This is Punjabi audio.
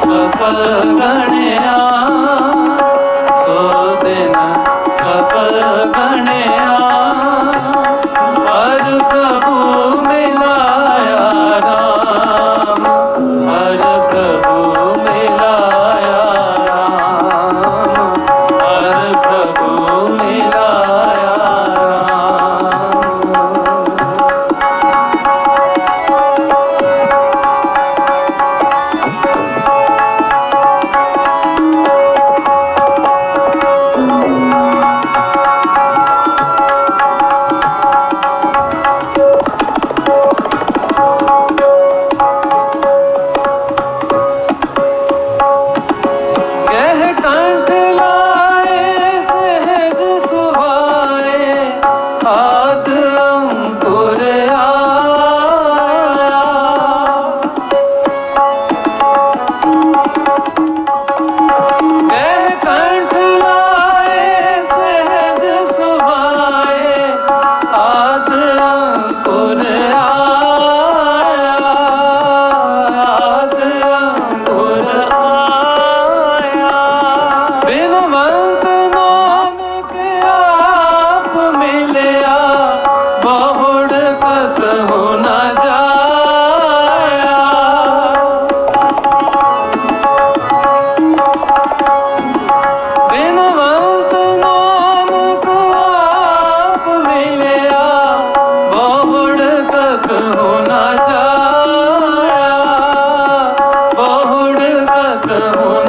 ਸਫਲ ਗਣਿਆ ਸੋ ਦਿਨ ਸਫਲ ਗਣਿਆ। ਕਤ ਹੋ